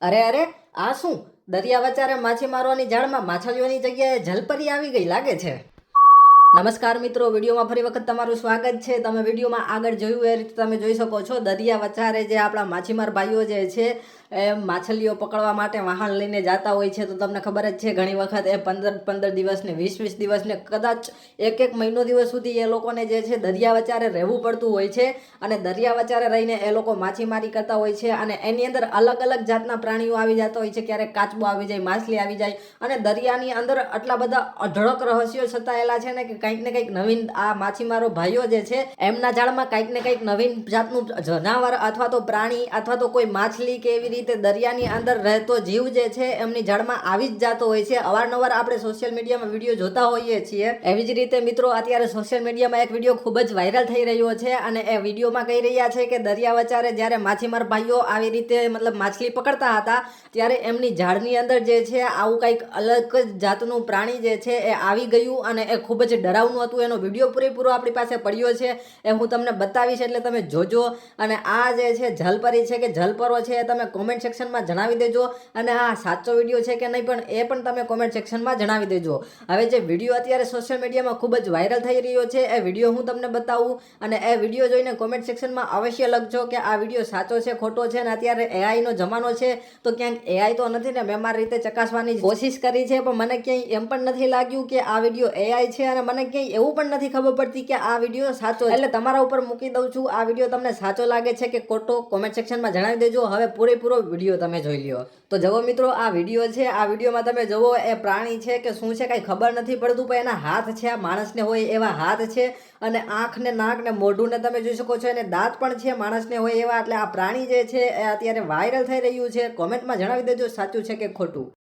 અરે અરે, આ શું? દરિયા વચારે માછીમારોની જાળમાં માછલીઓની જગ્યાએ જલપરી આવી ગઈ લાગે છે. નમસ્કાર મિત્રો, વિડીયોમાં ફરી વખત તમારું સ્વાગત છે. તમે વિડીયોમાં આગળ જોયું એ રીતે તમે જોઈ શકો છો. દરિયા વચારે જે આપણા માછીમાર ભાઈઓ જે છે, એ માછલીઓ પકડવા માટે વાહન લઈને જતા હોય છે, તો તમને ખબર જ છે, ઘણી વખત એ પંદર પંદર દિવસને વીસ વીસ દિવસને કદાચ એક એક મહિનો દિવસ સુધી એ લોકોને જે છે, દરિયા વચારે રહેવું પડતું હોય છે અને દરિયા વચારે રહીને એ લોકો માછીમારી કરતા હોય છે અને એની અંદર અલગ અલગ જાતના પ્રાણીઓ આવી જતા હોય છે. ક્યારેક કાચબો આવી જાય, માછલી આવી જાય અને દરિયાની અંદર આટલા બધા અઢળક રહસ્યો છતાયેલા છે ને કે કંઈક ને કંઈક નવીન આ માછીમારો ભાઈઓ જે છે, એમના જાળમાં કંઈક ને કંઈક નવીન જાતનું જનાવર અથવા તો પ્રાણી અથવા તો કોઈ માછલી કે એવી રીતે દરિયાની અંદર રહેતો જીવ જે છે, એમની જાળમાં આવી જ જાતો હોય છે. અવારનવાર આપણે સોશિયલ મીડિયામાં વીડિયો જોતા હોઈએ છીએ. એવી જ રીતે મિત્રો, અત્યારે સોશિયલ મીડિયામાં એક વીડિયો ખૂબ જ વાયરલ થઈ રહ્યો છે અને એ વિડીયોમાં કહી રહ્યા છે કે દરિયા વચારે જ્યારે માછીમાર ભાઈઓ આવી રીતે મતલબ માછલી પકડતા હતા, ત્યારે એમની ઝાડની અંદર જે છે, આવું કંઈક અલગ જાતનું પ્રાણી જે છે, એ આવી ગયું અને એ ખૂબ જ ડરાવનું હતું, એનો વીડિયો પૂરેપૂરો આપણી પાસે પડ્યો છે એ હું તમને બતાવીશ, એટલે તમે જોજો. અને આ જે છે, જલપરી છે કે જલપરો છે, એ તમે કોમેન્ટ સેક્શનમાં જણાવી દેજો. અને આ સાચો વીડિયો છે કે નહીં, પણ એ પણ તમે કોમેન્ટ સેક્શનમાં જણાવી દેજો. હવે જે વીડિયો અત્યારે સોશિયલ મીડિયામાં ખૂબ જ વાયરલ થઈ રહ્યો છે, એ વીડિયો હું તમને બતાવું. અને એ વીડિયો જોઈને કોમેન્ટ સેક્શનમાં અવશ્ય લખજો કે આ વીડિયો સાચો છે, ખોટો છે, અને અત્યારે એઆઈનો જમાનો છે, તો ક્યાંક એઆઈ તો નથી ને, મેં મારી રીતે ચકાસવાની કોશિશ કરી છે, પણ મને ક્યાંય એમ પણ નથી લાગ્યું કે આ વીડિયો એઆઈ છે, અને મને ક્યાંય એવું પણ નથી ખબર પડતી કે આ વીડિયો સાચો એટલે તમારા ઉપર મૂકી દઉં છું. આ વીડિયો તમને સાચો લાગે છે કે ખોટો કોમેન્ટ સેક્શનમાં જણાવી દેજો. હવે પૂરેપૂરો વીડિયો તમે જોઈ લ્યો. તો જવો મિત્રો, આ વીડિયો છે. આ વિડીયોમાં તમે જુઓ, એ પ્રાણી છે કે શું છે કાંઈ ખબર નથી પડતું, પણ એના હાથ છે. આ માણસને હોય એવા હાથ છે અને આંખ ને નાક ને મોઢું ને તમે જોઈ શકો છો. અને દાંત પણ છે માણસને હોય એવા. એટલે આ પ્રાણી જે છે, એ અત્યારે વાયરલ થઈ રહ્યું છે. કોમેન્ટમાં જણાવી દેજો સાચું છે કે ખોટું.